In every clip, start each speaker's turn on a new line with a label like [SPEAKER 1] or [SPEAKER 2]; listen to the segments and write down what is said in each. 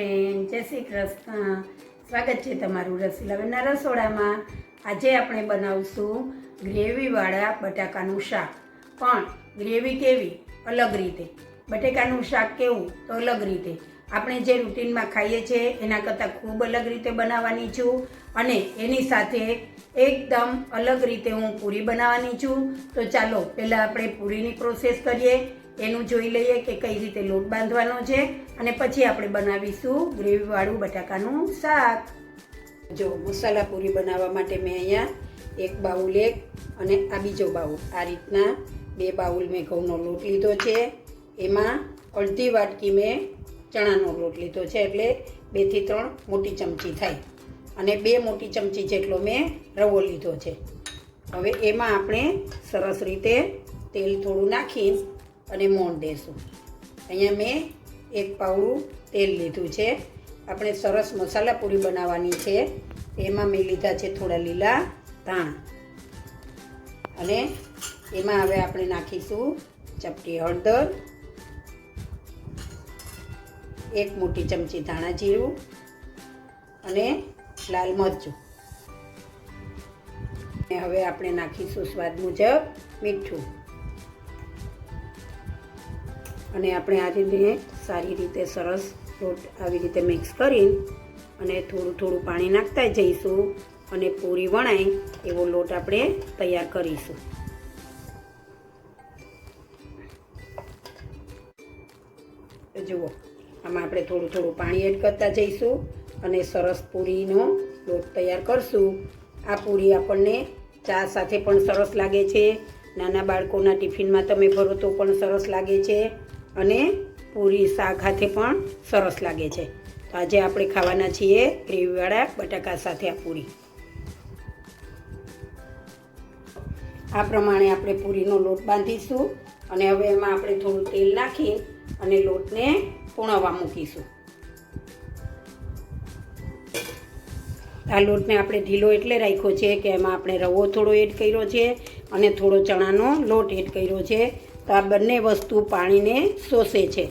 [SPEAKER 1] Friend જય શ્રી કૃષ્ણ. સ્વાગત છે તમારું રસીલાબેનના રસોડામાં આજે આપણે બનાવશું ગ્રેવીવાળા બટાકાનું શાક. પણ ગ્રેવી કેવી? અલગ રીતે. બટેકાનું શાક કેવું? તો અલગ રીતે. આપણે જે રૂટીનમાં ખાઈએ છીએ એના કરતાં ખૂબ અલગ રીતે બનાવવાની છું અને એની સાથે એકદમ અલગ રીતે હું પૂરી બનાવવાની છું. તો ચાલો, પહેલાં આપણે પૂરીની પ્રોસેસ કરીએ. એનું જોઈ લઈએ કે કઈ રીતે લોટ બાંધવાનો છે. અને પછી આપણે બનાવીશું ગ્રેવીવાળું બટાકાનું શાક. જો મસાલા પૂરી બનાવવા માટે મેં અહીંયા એક બાઉલ એક અને આ બીજો બાઉલ. આ રીતના બે બાઉલ મેં ઘઉંનો લોટ લીધો છે. એમાં અડધી વાટકી મેં ચણાનો લોટ લીધો છે એટલે બેથી ત્રણ મોટી ચમચી થાય. અને બે મોટી ચમચી જેટલો મેં રવો લીધો છે. હવે એમાં આપણે સરસ રીતે તેલ થોડું નાખી અને મોણ દેશું. અહીંયા મેં એક પાવડું તેલ લીધું છે. આપણે સરસ મસાલા પૂરી બનાવવાની છે. એમાં મેં લીધા છે થોડા લીલા ધાણ. અને એમાં હવે આપણે નાખીશું ચપટી હળદર, એક મોટી ચમચી ધાણા જીરું અને લાલ મરચું. હવે આપણે નાખીશું સ્વાદ મુજબ મીઠું. અને આપણે આ રીતે સારી રીતે સરસ લોટ આવી રીતે મિક્સ કરી અને થોડું થોડું પાણી નાખતા જઈશું અને પૂરી વણાય એવો લોટ આપણે તૈયાર કરીશું. જુઓ, આમાં આપણે થોડું થોડું પાણી એડ કરતા જઈશું અને સરસ પૂરીનો લોટ તૈયાર કરશું. આ પૂરી આપણને ચા સાથે પણ સરસ લાગે છે. નાના બાળકોના ટિફિનમાં તમે ભરો તો પણ સરસ લાગે છે. અને પૂરી શાક સાથે પણ સરસ લાગે છે. તો આજે આપણે ખાવાના છીએ ગ્રેવીવાળા બટાકા સાથે આ પૂરી. આ પ્રમાણે આપણે પૂરીનો લોટ બાંધીશું અને હવે એમાં આપણે થોડું તેલ નાખી અને લોટને પૂણવવા મૂકીશું. આ લોટને આપણે ઢીલો એટલે રાખ્યો છે કે એમાં આપણે રવો થોડો એડ કર્યો છે અને થોડો ચણાનો લોટ એડ કર્યો છે. તો આ બંને વસ્તુ પાણીને શોષે છે.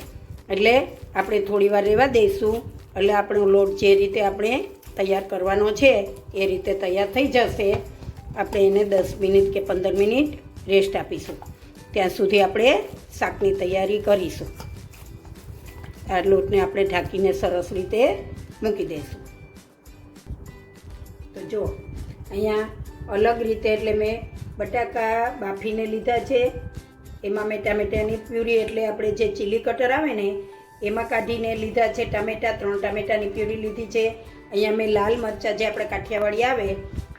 [SPEAKER 1] એટલે આપણે થોડી વાર રહેવા દઈશું. એટલે આપણો લોટ જે રીતે આપણે તૈયાર કરવાનો છે, એ રીતે તૈયાર થઈ જશે. આપણે એને દસ મિનિટ કે પંદર મિનિટ રેસ્ટ આપીશું. ત્યાં સુધી આપણે શાકની તૈયારી કરીશું. આ લોટને આપણે ઢાંકીને સરસ રીતે મૂકી દઈશું. તો જો અહીંયા અલગ રીતે એટલે મેં બટાકા બાફીને લીધા છે એમાં મેં ટામેટાની પ્યુરી એટલે આપણે જે ચીલી કટર આવે ને, એમાં કાઢીને લીધા છે ટામેટા, ત્રણ ટામેટાની પ્યુરી લીધી છે. અહીંયા મેં લાલ મરચાં જે આપણે કાઠિયાવાડી આવે,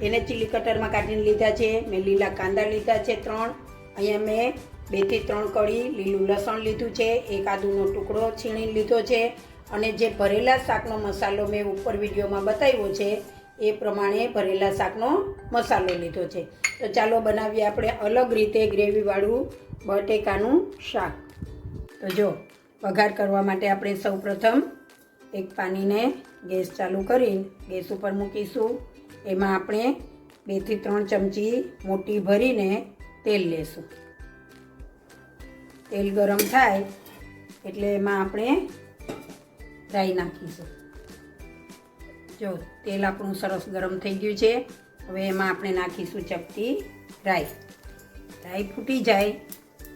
[SPEAKER 1] એને ચીલી કટરમાં કાઢીને લીધા છે. મેં લીલા કાંદા લીધા છે ત્રણ. અહીંયા મેં બેથી ત્રણ કળી લીલું લસણ લીધું છે, એક આદુનો ટુકડો છીણી લીધો છે. અને જે ભરેલા શાકનો મસાલો મેં ઉપર વિડીયોમાં બતાવ્યો છે, એ પ્રમાણે ભરેલા શાકનો મસાલો લીધો છે. તો ચાલો બનાવીએ આપણે અલગ રીતે ગ્રેવીવાળું બટેકાનું શાક. તો જો, વઘાર કરવા માટે આપણે સૌપ્રથમ એક પાણીને ગેસ ચાલુ કરી ગેસ ઉપર મૂકીશું. એમાં આપણે બેથી ત્રણ ચમચી મોટી ભરીને તેલ લેશું. તેલ ગરમ થાય એટલે એમાં આપણે રાઈ નાખીશું. જો, તેલ આપણું સરસ ગરમ થઈ ગયું છે. હવે એમાં આપણે નાખીશું ચપટી રાઈ. રાઈ ફૂટી જાય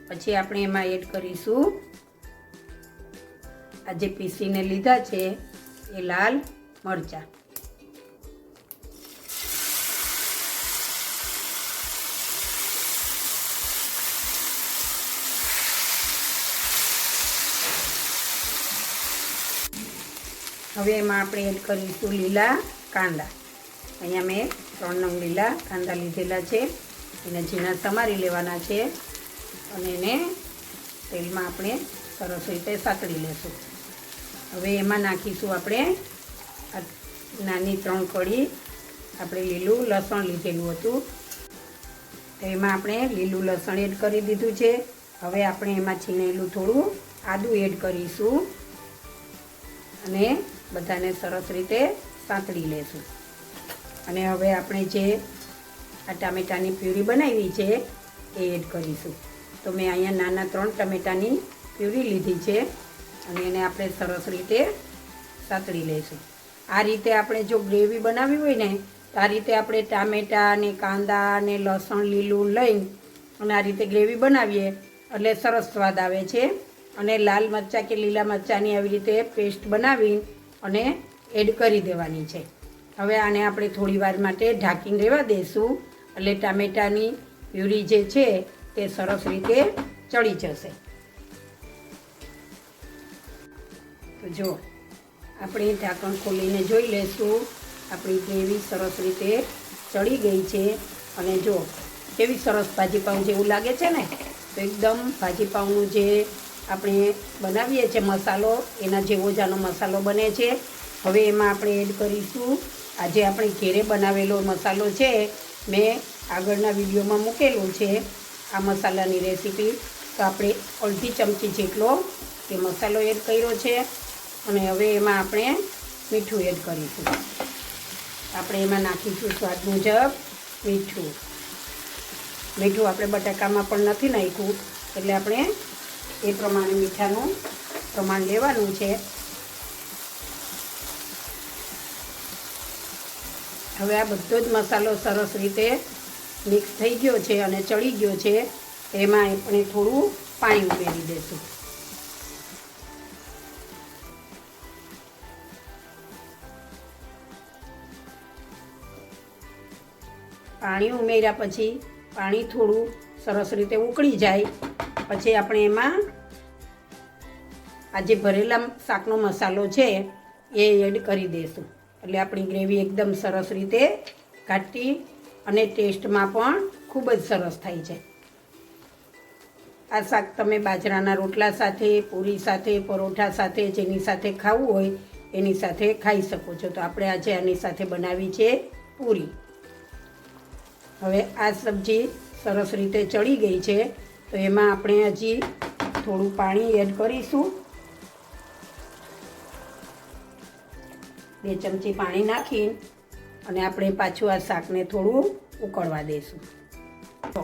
[SPEAKER 1] પછી આપણે એમાં એડ કરીશું. આ જે પીસીને લીધા છે, એ લાલ મરચાં. હવે એમાં આપણે એડ કરીશું લીલા કાંદા. અહીંયા મેં ત્રણ નંગ લીલા કાંદા લીધેલા છે. એને ઝીણા સમારી લેવાના છે. અને એને તેલમાં આપણે સરસ રીતે સાતળી લેશું. હવે એમાં નાખીશું આપણે નાની ત્રણ કળી આપણે લીલું લસણ લીધેલું હતું. તો એમાં આપણે લીલું લસણ એડ કરી દીધું છે. હવે આપણે એમાં છીણેલું થોડું આદું એડ કરીશું અને બધાને સરસ રીતે સાંતળી લેશું. અને હવે આપણે જે આ ટામેટાની પ્યુરી બનાવી છે, એ એડ કરીશું. તો મેં અહીંયા નાના ત્રણ ટમેટાની પ્યુરી લીધી છે અને એને આપણે સરસ રીતે સાતળી લઈશું. આ રીતે આપણે જો ગ્રેવી બનાવી હોય ને, તો આ રીતે આપણે ટામેટા ને કાંદા ને લસણ, લીલું લઈને અને આ રીતે ગ્રેવી બનાવીએ. એટલે સરસ સ્વાદ આવે છે. અને લાલ મરચાં કે લીલા મરચાંની આવી રીતે પેસ્ટ બનાવી અને એડ કરી દેવાની છે. હવે આને આપણે થોડી વાર માટે ઢાંકીને રહેવા દઈશું એટલે ટામેટાની પ્યુરી જે છે તે સરસ રીતે ચડી જશે. તો જો, આપણે ઢાંકણ ખોલીને જોઈ લઈશું. આપણી ગ્રેવી સરસ રીતે ચડી ગઈ છે. અને જો, કેવી સરસ ભાજીપાઉં જેવું લાગે છે ને? તો એકદમ ભાજીપાઉંનું જે આપણે બનાવીએ છીએ મસાલો, એના જેવો જ આનો મસાલો બને છે. હવે એમાં આપણે એડ કરીશું. આજે આપણે ઘેરે બનાવેલો મસાલો છે, મેં આગળના વિડીયોમાં મૂકેલું છે. આ મસાલાની રેસીપી. તો આપણે અડધી ચમચી જેટલો એ મસાલો એડ કર્યો છે અને હવે એમાં આપણે મીઠું એડ કરીશું. આપણે એમાં નાખીશું સ્વાદ મુજબ મીઠું. મીઠું આપણે બટાકામાં પણ નથી નાખ્યું, એટલે આપણે એ પ્રમાણે મીઠાનું પ્રમાણ લેવાનું છે. હવે આ બધો જ મસાલો સરસ રીતે મિક્સ થઈ ગયો છે અને ચડી ગયો છે, એમાં આપણે થોડું પાણી ઉમેરી દઈશું પાણી ઉમેર્યા પછી પાણી થોડું સરસ રીતે ઉકળી જાય, પછી આપણે એમાં આ જે ભરેલા શાકનો મસાલો છે એ એડ કરી દઈશું એટલે આપણી ગ્રેવી એકદમ સરસ રીતે ઘાટી અને ટેસ્ટમાં પણ ખૂબ જ સરસ થાય છે. આ શાક તમે બાજરાના રોટલા સાથે, પૂરી સાથે, પરોઠા સાથે, જેની સાથે ખાવું હોય એની સાથે ખાઈ શકો છો. તો આપણે આજે આની સાથે બનાવી છે પૂરી. હવે આ સબ્જી સરસ રીતે ચડી ગઈ છે. તો એમાં આપણે હજી થોડું પાણી એડ કરીશું. બે ચમચી પાણી નાખી અને આપણે પાછું આ શાકને થોડું ઉકળવા દઈશું. તો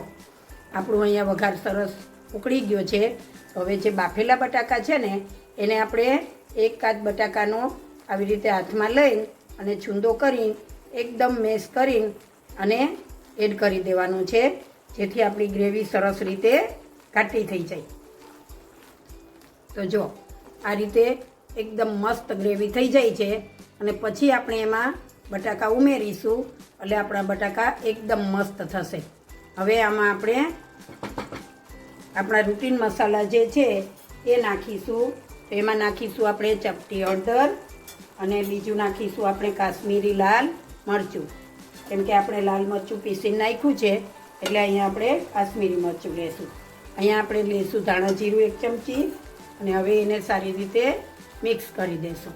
[SPEAKER 1] આપણું અહીંયા વઘાર સરસ ઉકળી ગયો છે. હવે જે બાફેલા બટાકા છે ને, એને આપણે એક કાચ બટાકાનો આવી રીતે હાથમાં લઈને અને છૂંદો કરી એકદમ મેશ કરીને અને એડ કરી દેવાનું છે, જેથી આપણી ગ્રેવી સરસ રીતે ઘાટી થઈ જાય. તો જો, આ રીતે એકદમ મસ્ત ગ્રેવી થઈ જાય છે. અને પછી આપણે એમાં બટાકા ઉમેરીશું એટલે આપણા બટાકા એકદમ મસ્ત થશે. હવે આમાં આપણે આપણા રૂટીન મસાલા જે છે એ નાખીશું. તો એમાં નાખીશું આપણે ચપટી હળદર અને બીજું નાખીશું આપણે કાશ્મીરી લાલ મરચું. કેમ કે આપણે લાલ મરચું પીસીને નાખ્યું છે એટલે અહીંયા આપણે કાશ્મીરી મરચું લેશું. અહીંયા આપણે લઈશું ધાણા જીરું એક ચમચી અને હવે એને સારી રીતે મિક્સ કરી દઈશું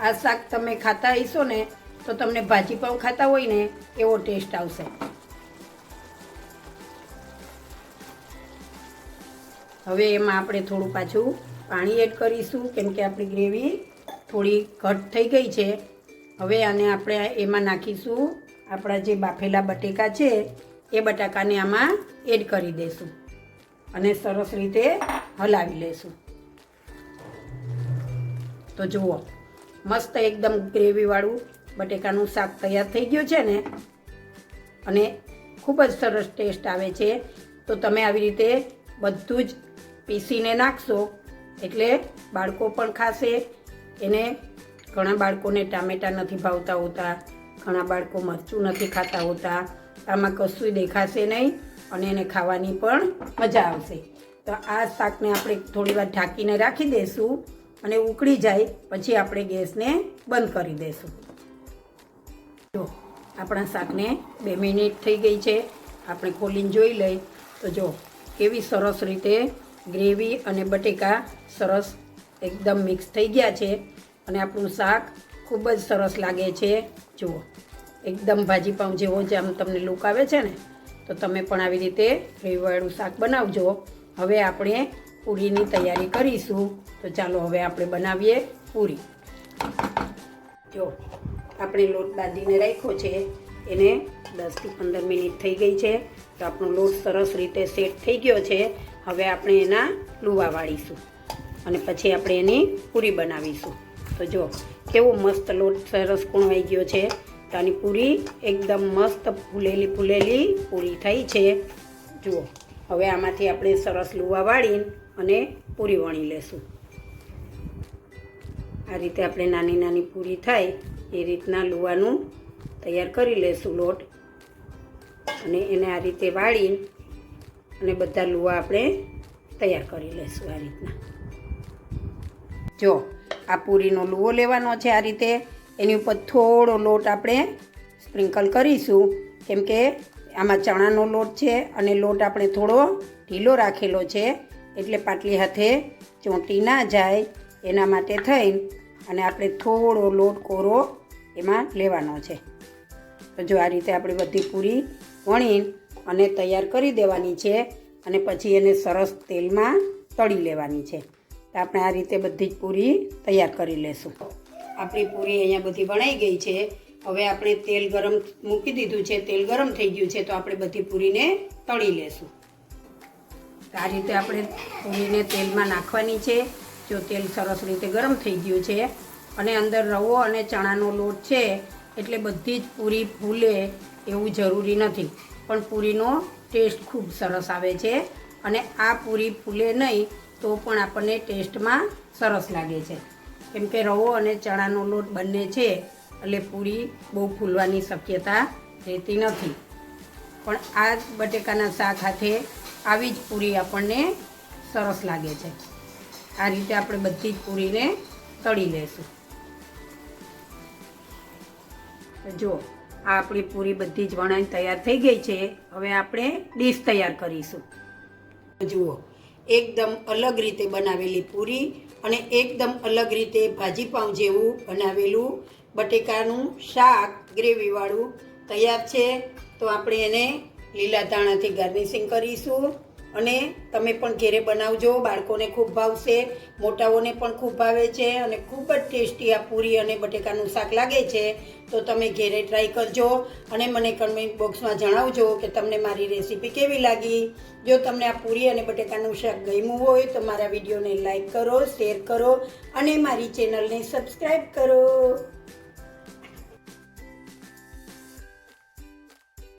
[SPEAKER 1] આ શાક તમે ખાતા હશો ને, તો તમને ભાજી પાઉં ખાતા હોય ને, એવો ટેસ્ટ આવશે. હવે એમાં આપણે થોડું પાછું પાણી એડ કરીશું, કેમ કે આપણી ગ્રેવી થોડી ઘટ થઈ ગઈ છે. હવે આને આપણે એમાં નાખીશું. આપણા જે બાફેલા બટેકા છે, એ બટાકાને આમાં એડ કરી દઈશું. અને સરસ રીતે હલાવી લઈશું. તો જુઓ. મસ્ત એકદમ ગ્રેવીવાળું બટેકાનું શાક તૈયાર થઈ ગયું છે ને, અને ખૂબ જ સરસ ટેસ્ટ આવે છે. તો તમે આવી રીતે બધું જ પીસીને નાખશો, એટલે બાળકો પણ ખાશે. એને ઘણા બાળકોને ટામેટાં નથી ભાવતા હોતા, ઘણા બાળકો મરચું નથી ખાતા હોતા, આમાં કશું દેખાશે નહીં અને એને ખાવાની પણ મજા આવશે. તો આ શાકને આપણે થોડી વાર ઢાંકીને રાખી દઈશું. અને ઉકળી જાય, પછી આપણે ગેસને બંધ કરી દઈશું જો, આપણા શાકને બે મિનિટ થઈ ગઈ છે. આપણે ખોલીને જોઈ લઈ તો જો, કેવી સરસ રીતે ગ્રેવી અને બટેકા સરસ એકદમ મિક્સ થઈ ગયા છે. અને આપણું શાક ખૂબ જ સરસ લાગે છે. જુઓ એકદમ ભાજીપાઉં જેવો જે આમ તમને લુક આવે છે ને, તો તમે પણ આવી રીતે ગ્રેવીવાળું શાક બનાવજો. હવે આપણે પૂરીની તૈયારી કરીશું. તો ચાલો હવે આપણે બનાવીએ પૂરી. જો, આપણે લોટ બાંધીને રાખ્યો છે, એને દસથી પંદર મિનિટ થઈ ગઈ છે, તો આપણો લોટ સરસ રીતે સેટ થઈ ગયો છે, હવે આપણે એના લુવા વાળીશું અને પછી આપણે એની પૂરી બનાવીશું. તો જો, કેવો મસ્ત લોટ સરસ કૂણવાઈ ગયો છે, તો આની પૂરી એકદમ મસ્ત ફૂલેલી ફૂલેલી પૂરી થઈ છે. જુઓ, હવે આમાંથી આપણે સરસ લુવા વાળી અને પૂરી વણી લેશું. આ રીતે આપણે નાની નાની પૂરી થાય એ રીતના લુવાનું તૈયાર કરી લેશું લોટ. અને એને આ રીતે વાળી અને બધા લુવા આપણે તૈયાર કરી લેશું આ રીતના. જો, આ પૂરીનો લુવો લેવાનો છે આ રીતે. એની ઉપર થોડો લોટ આપણે સ્પ્રિંકલ કરીશું. કેમ કે આમાં ચણાનો લોટ છે અને લોટ આપણે થોડો ઢીલો રાખેલો છે. એટલે પાટલી હાથે ચોંટી ના જાય. એના માટે થઈને અને આપણે થોડો લોટ કોરો એમાં લેવાનો છે. તો જો આ રીતે આપણે બધી પૂરી વણી અને તૈયાર કરી દેવાની છે અને પછી એને સરસ તેલમાં તળી લેવાની છે. તો આપણે આ રીતે બધી જ પૂરી તૈયાર કરી લેશું. આપણી પૂરી અહીંયા બધી વણાઈ ગઈ છે. હવે આપણે તેલ ગરમ મૂકી દીધું છે. તેલ ગરમ થઈ ગયું છે તો આપણે બધી પૂરીને તળી લેશું. આ રીતે આપણે પૂરીને તેલમાં નાખવાની છે. જો તેલ સરસ રીતે ગરમ થઈ ગયું છે અને અંદર રવો અને ચણાનો લોટ છે, એટલે બધી જ પૂરી ફૂલે એવું જરૂરી નથી. પણ પૂરીનો ટેસ્ટ ખૂબ સરસ આવે છે અને આ પૂરી ફૂલે નહીં તો પણ આપણને ટેસ્ટમાં સરસ લાગે છે. કેમ કે રવો અને ચણાનો લોટ બંને છે, એટલે પૂરી બહુ ફૂલવાની શક્યતા રહેતી નથી. પણ આ બટેકાના શાક સાથે આવી જ પૂરી આપણને સરસ લાગે છે. આ રીતે આપણે બધી જ પૂરીને તળી લેશું. જો, આ આપણી પૂરી બધી જ વણાઈ તૈયાર થઈ ગઈ છે. હવે આપણે ડીશ તૈયાર કરીશું. જુઓ, એકદમ અલગ રીતે બનાવેલી પૂરી અને એકદમ અલગ રીતે ભાજી પાઉં જેવું બનાવેલું બટેકાનું શાક ગ્રેવીવાળું તૈયાર છે. તો આપણે એને લીલા ધાણાથી ગાર્નિશિંગ કરીશું. અને તમે પણ ઘેરે બનાવજો, બાળકોને ખૂબ ભાવશે, મોટાઓને પણ ખૂબ ભાવે છે અને ખૂબ જ ટેસ્ટી આ પૂરી અને બટેકાનું શાક લાગે છે, તો તમે ઘેરે ટ્રાય કરજો અને મને કમેન્ટ બોક્સમાં જણાવજો કે તમને મારી રેસીપી કેવી લાગી. જો તમને આ પૂરી અને બટેકાનું શાક ગમ્યું હોય તો મારા વિડીયોને લાઈક કરો શેર કરો અને મારી ચેનલને સબસ્ક્રાઈબ કરો.